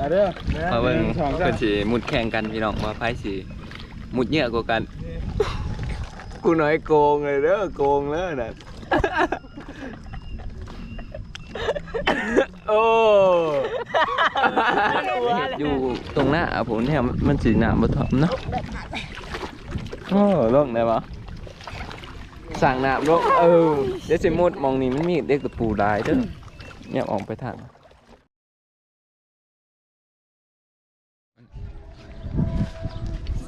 เอาเด้อมาเบิ่งหนึ่สองสาเพิ่มนสิมุดแข่งกันพี่น้องว่าไผสิมุดเยอะกว่ากัน กูน้อยโกงเลยเด้อโกงแล้วน่ะโอ้อยู่ตรงหน้าผมเนี่ยมันสีหนามบ่ถอมเนาะโอ้ลงได้ปะสั่งน้ำลงเออเดี๋ยวสิมุดมองนี่มันมีเด็กตะปูลายเด้อเนี่ยออกไปทาง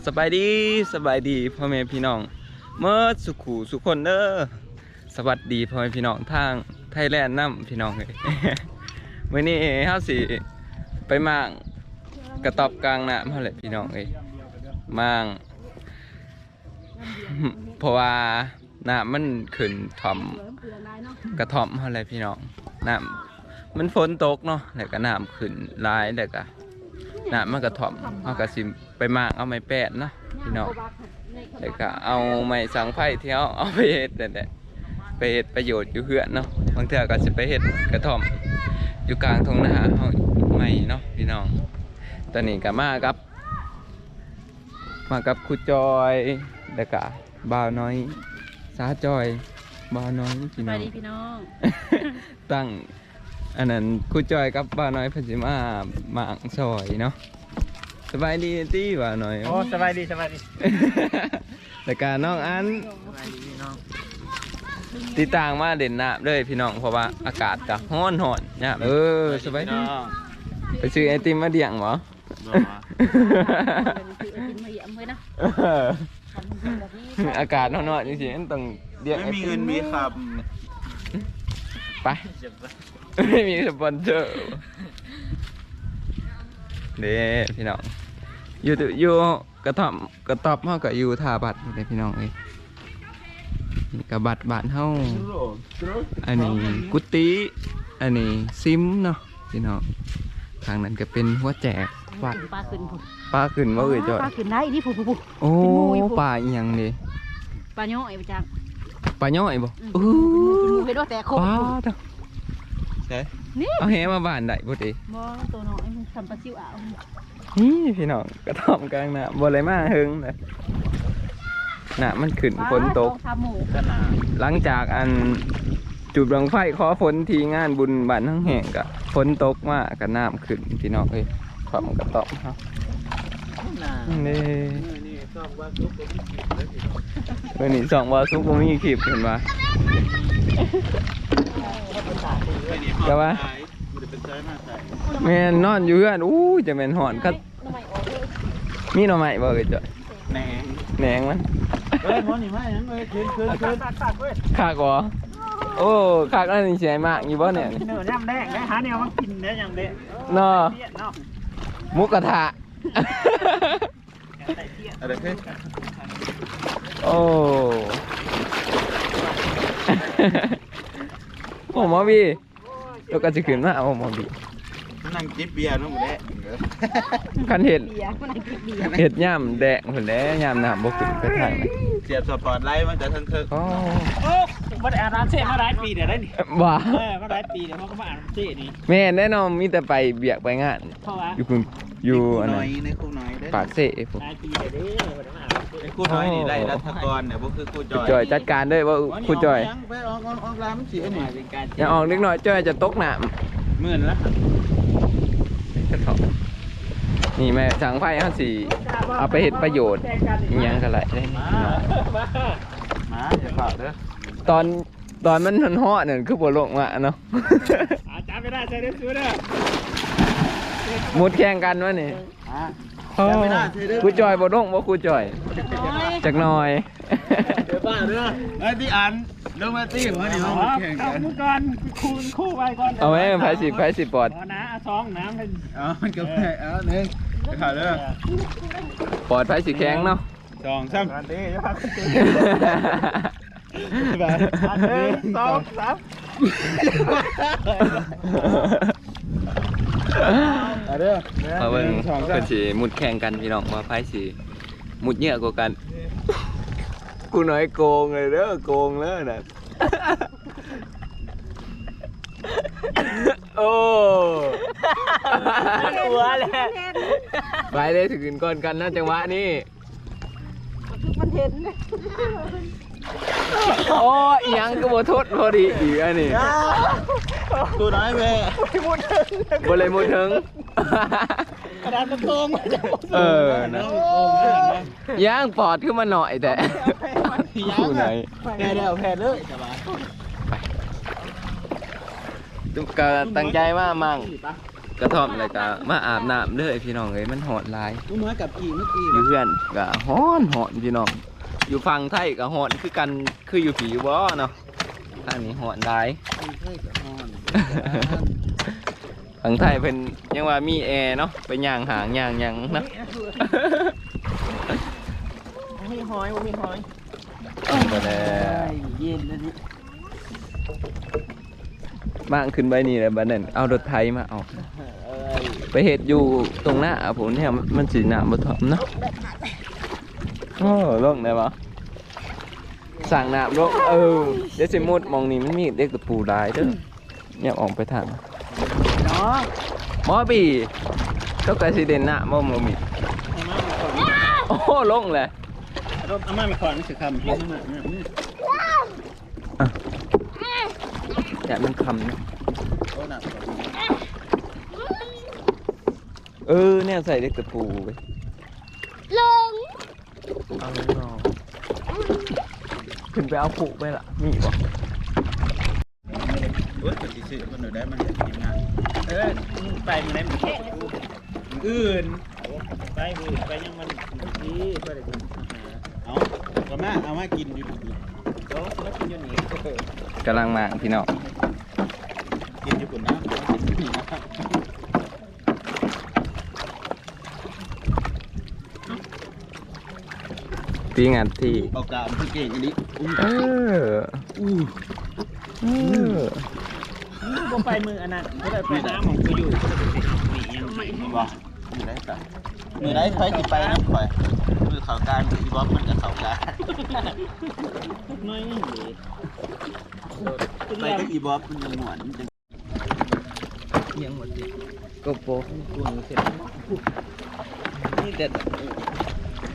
สบายดีสบายดีพ่อแม่พี่น้องเมื่อสุขูสุขคนเด้อสวัสดีพ่อแม่พี่น้องทางไทยแลนด์น้ำพี่น้องเลยมื่อนี้เฮาสิไปมางกระตอบกลางน้ำเฮาแหละพี่น้องเอ้ยมางเพราะว่าน้ำมันขึ้นถ่อมกระถ่อมเฮาแหละพี่น้องน้ำมันฝนตกเนาะแล้วก็น้ำขึ้นหลายแล้วก็ น้ำมันกระถ่อมเอากระสิไปมากเอาไม้แปดเนาะพี่น้องแล้วก็เอาไม้สังไผ่ที่เอาเอาไปเฮ็ดนั่นแหละไปเฮ็ดประโยชน์อยู่เฮือนเนาะบางเทื่อก็สิไปเฮ็ดกระท่อมอยู่กลางทุ่งนาเฮาใหม่เนาะพี่น้องตอนนี้ก็มากับ มากับครูจอยแล้วก็บ่าวน้อยสาจอยบ่าวน้อยพี่สน้วัอสงดีพี่น้องตั้ง อันนั้นครูจอยกับบ่าวน้อยเพิ่นสิมาหมางซอยเนาะสบายดีตี้บ่าวน้อย โอ้สบายดีสบายดีแต่การน้องอันสบายดีพี่น้องติดต่างมาเด่นน้ำเลยพี่น้องเพราะว่าอากาศก็ร้อนหอนเนี่ยเออสบายดีไปซื้อไอติมมาเดี่ยงเหรอคือไอติมมาเยี่ยมเลยนะเออทำแบบนี้อากาศร้อนๆจริงๆต้องเดี่ยงไม่มีเงินมีคไปำ ไม่มีสปอนเซอร์เด้พี่น้องอยู่ตุอยู่กระท่อมกระตอบเฮากับอยู่ท่าบัตรนี่แหละพี่น้องเอ้ยนี่กระบัตรบ้านเฮาอันนี้กุฏิอันนี้ซิมเนาะพี่น้องทางนั้นก็เป็นหัวแจกวัดปลาขึ้นผมปลาขึ้นมาเอ่ยจอยปลาขึ้นได้นี่ผู้ผู้ผู้โอ้เป็นหมู่อยู่พุ่นปลาอีหยังเด้ปลาโย่อยไปจังปลาย่อยบ่อือู้มเป็นว่าแต่โคปตลา รพุ่นเด้อนี่เอาแหมาบ้านได้บ่ติบ่ตัวน้อยมันทำปลาซิวอ่าวนี่พี่น้องกระท่อมกลางน้ำบ่อะไรมาเฮิงเลยน้ำมันขึ้นฝนตกปลาทำหมูขนาดหลังจากอันจุดบังไฟขอฝนที่งานบุญบ้านทั้งแห่งกะฝนตกมากกะน้ำขึ้นพี่น้องเอ้ยความกระตอบครับนานี่นี่ชอบว่าซุปก็มีกินแล้วพี่น้องเมื่อนี้สองวาซุกบ่มีคลิปเห็นปะ แต่ว่ามันจะเป็นใช้มาใส่แม่นนอนอยู่เพื่อนอู้จะแม่นหอนคัดน้ำใหม่ออกเลยมีหน่อไม้บ่เอ้ยจ้ะแหนงแหนงมันเฮ้ยมันนี่มาอย่างเลยคืนคืนคืนตัดเว้ยคากบ่โอ้คากอันนี้สิให้มากอยู่บ่เนี่ยเนื้อย่างแดงนะหาแนวมากินเนื้อย่างแดงเนาะเตี้ยเนาะหมุกกระทะแต่เตี้ยอะไรเพื่อน โอ้ โอ้หมอบีตัวก็จะขึ้นมาโอ้หมอบีนั่งจิบเบียร์นู่นแหละคันเห็ดเบียร์มันกินเบียร์เห็ดย่ำแดงผลแล้วย่ำน้ำบกขึ้นไปทางนั้นเสียบสปอร์ตไลท์มันจะทั้งเทิงโอ้ โอ้มาได้อ่านร้านเซ่มาหลายปีเดี๋ยวได้นี่บ้าเออมาหลายปีเดี๋ยวเขาก็มาอ่านเซ่นี่แม่แน่นอนมีแต่ไปเบียกไปงาน เพราะว่าอยู่คุณอยู่อันน้นั้อยนในคู่น้อยได้ปากเซ่ผมหลายปีเดี๋ยวนี้มาได้มาอ่านเซ่ในคู่น้อยนี่ได้รัฐกรเนี่ยบ่คือคู่จอยจอยจัดการด้วยว่าคุณจอยยังไปออกออกออกร้านมันเสียหนี่มายเป็นการอย่าออกนิดหน่อยจอยจะตกน้หมื่นละำกระถอบนี่แม่สังไฟห้าสี่เอาไปเห็ดประโยชน์อิหยังกันไรได้นี่มาพี่น้องมา มาอย่าฝากเด้อตอนตอนมันหันห่อเนี่ยคือปวดลงมาเนาะ อาจารย์ไม่ได้ใช่เด้อซื้อเด้อมุดแข่งกันวะนี่อ่าโอ้จำไม่ได้ใช่เด้อครูจอยบ่ลงบ่ครูจอยน้อยจักหน่อย เดี๋ยวป้าเด้อไอ้ที่อันลงมาตีหัวนี่อ๋ห้อองแข่งเข้ากันมุกก่อนคู่คู่ไปก่อนเอาไว้ไผสิไผสิปอดพอนะสองน้ำเป็น เอามันก็ไปเอาหนึ่งไปข่าวเด้อปอดไผสิแข็งเนาะ สองสามอันนี้จะพาขึ้นเตีไปอันหนึ่งสองสามเอาเด้อเอาเบิ่งสองสาเพิ่มนสิมุดแข่งกันพี่น้องว่าไผสิมุดเยอะกว่ากัน กูน้อยโกงเลยเด้อโกงแล้วน่ะโอ้หัวเลยไปได้ถึงก่อนกันนะจังหวะนี้ มันเห็นโอ้ยยังก็บ่ทดพอดีอีกอันนี้ตัวน้อยแม่บ่เลยมุดถึงกระดานกระโปรงเออนะย่างปอดขึ้นมาหน่อยแต่ผู้ไหนแพ้แล้วแพ้เลยสบายตุ๊กก็ตั้งใจมามั่ง กระท่อมแล้วก็มาอาบน้ำเลยพี่น้องเอ้ยมันหอดหลายมึงมากับกี่เมื่อกี้อยู่เพื่อนก็ฮ้อนหอนพี่น้อง อยู่ฝั่งไทยก็หอนคือกันคืออยู่ผีบ่เนาะทางนี้หอนหลายใช่กับนอนฝั่งไทยเป็นยังว่ามีแอร์เนาะไปย่างหางย่างหยังเนาะมีหอยมีหอยก็แล้วเย็นแล้วนี่บ้างขึ้นไปนี่แหละบัดนั้นเอารถไถมาเอาเอ้ย ไปเห็ดอยู่ตรงหน้าผมเนี่ยมันสีหนาบ่ถอมเนาะโอ้ลงได้ปะสั่งน้ำลงเออเดี๋ยวสิมุดมองนี่มันมีเด็กตะปูหลายเด้อเนี่ยออกไปทางน้องหมอบีก็กระสิเดนหน้าบ่มมีอาม่ามาก่อนโอ้ลงเลยรถอาม่ามาก่อนนี่คือคำเพี้ยนอาม่าเนี่ยอย่ามันคำนะโอ้หนัก เออเนี่ยใส่เด็กตะปูไปลงเอาลงเนาะขึ้นไปเอาผูไปละมีบ่เว้ยสิซื้อมันหนูได้มันเห็นทีมงานเออไปมันได้มันอื่นไปมือไปยังมันดีไปเลยเอาเอามาเอามากินอยู่ดีโอ้แล้วกินอยู่นี่กำลังมาพี่น้องกินอยู่ปุ่นนะกินอยู่นะ ตีงานที่เอากามเพื่อเก่งอันนี้อุ้ยเอออู้เออก็ไปมืออันนั้นก็ได้ไปน้ำของกูอยู่ก็ได้ไปหนียังมีบ่มีได้สักมีได้ไฟสิไปน้ำข่อย มือเขาการมืออีบอสมันกับเขาการน้อยนี่หนีไปกับอีบอสมันยังหนวดมันจะยังหมดดิโกโปกวนเสร็จนี่แต่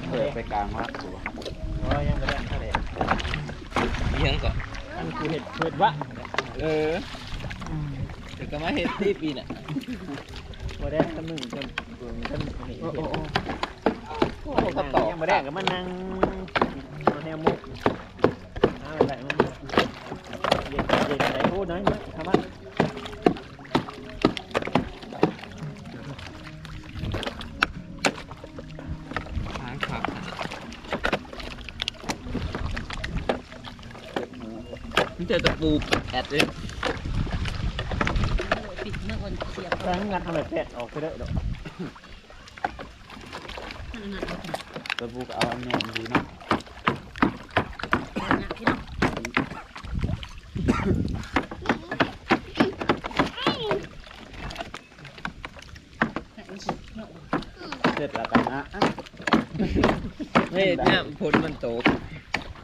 เปิดไปกลางมากตัวโอ้ยังไม่ได้เท่าไหร่ยังก่อนอันกูเห็ดเห็ดวะเออเดี๋ยวก็มาเฮ็ดที่ปีน่ะบ่ได้ตำหนึ่งจนจนนี่โอ้โอ้โอ้โอ้ก็ต่อยังไม่ได้ก็มานั่งแนวมุกเอาอะไรมันเย็นเย็นอะไรพูดน้อยมั้ยทำไม ปูแอดเลยปิดเมื่อคนเสียบครั้งงัดทำแบบแปดออกไปได้ดอกตะบูก็เอาอันนี้ดีเนาะพี่น้องเสร็จแล้วกันนะเฮ้ยเนี่ยผลมันตก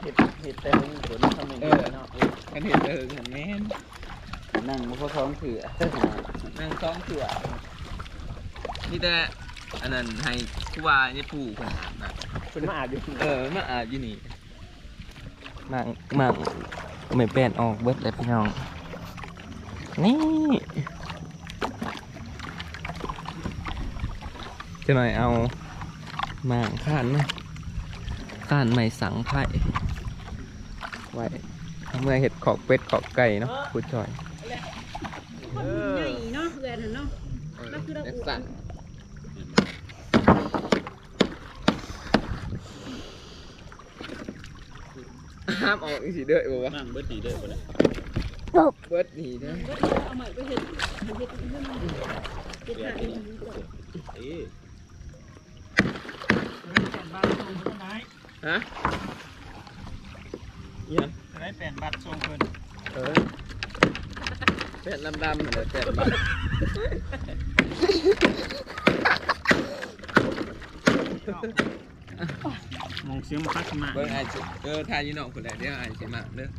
เห็ดเห็ดแต่มึงผลทำหนึ่งเนาะ กันเห็นเออกันแม่นนั่งมันก็ท้องถือนั่งซ้อมเถื่อนี่แต่อันนั้นให้ผู้ว่านี่ผู้คนอาบนะคุณมาอาบอยู่เออมาอาบอยู่นี่นั่งมั่งไม่แป้นออกเบิดเลยพี่น้อง นี่จะหน่อยเอาหมางข้านนะข้านไม่สังไผ่ไว้ เมื่อเห็ดขอกเป็ดขอกไก่เนาะพูดจอยใหญ่เนาะเกินเนาะแล้วคือเราเด็กสั่งห้ามออกอีกสิเด้อบอกว่านั่งเบิดดีเด้อคนละเบิดหนีเด้อเอาใหม่ไปเห็ดเห็ดเรื่องมันเห็ดหายเอ๊ะฮะ ได้แปดบาทส่งเพิ่นเออเป็ดดำๆเหรอเป็ดบัดมองเสียงมาคัดมาเบิ่งไอ้สิเออทายยี่น้องคนแหละเดี๋ยวไอ้สิมาเด้อ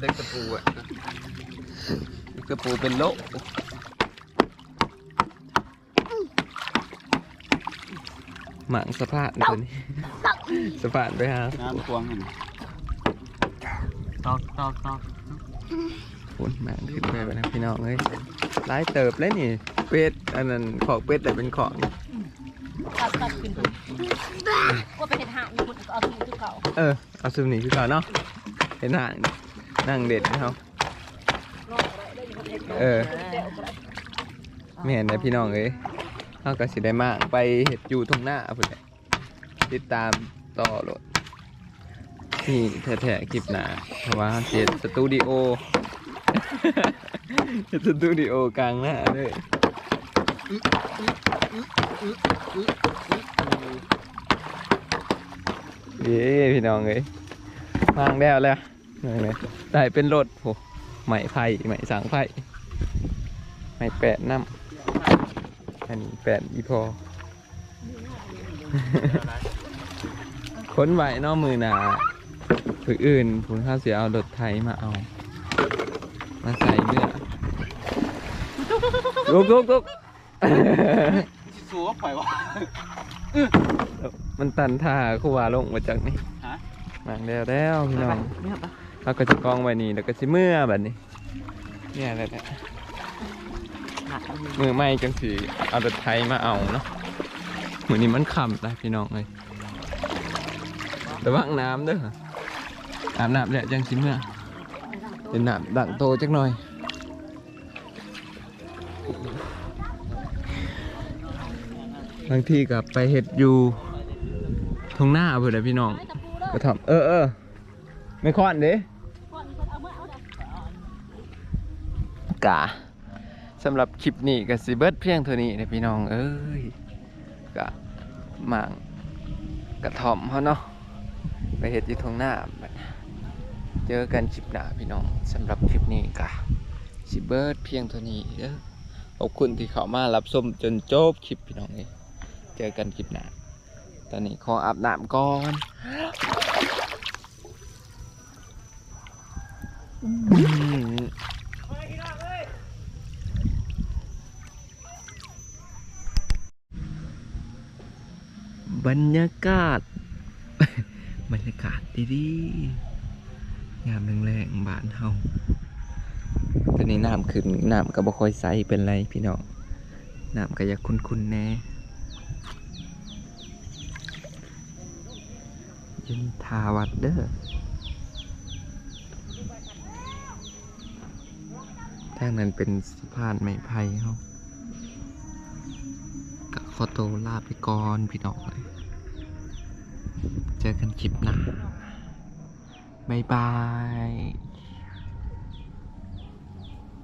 เล็กตะปูอะเล็กตะปูเป็นโล หมังสะพานตัวนี้สะพานไปหาน้ำควงหันตอกตอกตอกฝุ่นหมังขึ้นไปไปนะพี่น้องเอ้ยร้ายเติบเลยนี่ เป็ด อันนั้นของเป็ดแต่เป็นของตัดตัดขึ้นว่าไปเห็นหางอยู่คุณก็เอาสีที่เขาเออ เอาซูมนี่คือก่อนเนาะเห็นห่างนั่งเด็ดนะครับเออไม่เห็นนะพี่น้องเอ้ย เขาก็สิได้มากไปเห็ดอยู่ตรงหน้าพุ่นติดตามต่อโหลดนี่แท้ๆคลิปหนาเพราะว่าเจ็ดสตูดิโอเฮ็ดสตูดิโอกลางหน้าเลยเย้พี่น้องเอ้ยฟังแล้วแล้วได้เป็นรถโหไหมไผ่ไหมสังไผ่ไหมแปดน้ำ อันนี้แปดอีพอค้นไหวเนอกมือหนาผืออื่นผมข้าวเสียเอารถไทยมาเอา มาใส่เมื่อลุกลุกลุกสู้ว่าข่อยวะมันตันท่าคู่ว่าลงมาจากนี่ฮะมาแล้วแล้วพี่น้องเนี่ยปะเราก็จะกองไว้นี่แล้วก็สิเมื่อแบบนี้เนี่ยแหละเนี่ยหนัก มือไม่จังสีเอารถไทยมาเอาเนาะมือนี้มันค่ำนะพี่น้องเลยระวังน้ำเด้ออาบน้ำแล้วจังสิเมื่อเป็นน้ำดังโตจักหน่อยบางทีกับไปเห็ดอยู่ทงหน้าเพื่อนนะพี่น้องตะปูเลยก็ทำเออเออไม่คอนเด้ก่อนคนเอาเมื่อเอาดับกะ สำหรับคลิปนี้ก็สิเบิดเพียงเท่านี้นะพี่น้องเอ้ยกะหมางกระถอมเขาเนาะไปเห็ดอยู่ทงหน้า เจอกันคลิปหน้าพี่น้องสำหรับคลิปนี้กะสิเบิดเพียงเท่านี้เด้อขอบคุณที่เข้ามารับชมจนจบคลิปพี่น้องเลยเจอกันคลิปหน้าตอนนี้ขออาบน้ำก่อนอืม บรรยากาศ บรรยากาศดีๆยามแรงๆบ้านเฮาตอนนี้น้ำขึ้นน้ำก็บ่ค่อยใสเป็นไรพี่น้องน้ำก็อยากคุ้นๆแน่ย็นทาวัดเด้อทางนั้นเป็นสะพานไม้ไผ่เฮาก็ขอโตลาไปก่อนพี่น้องเลย เจอกันคลิปหน้าบ๊ายบาย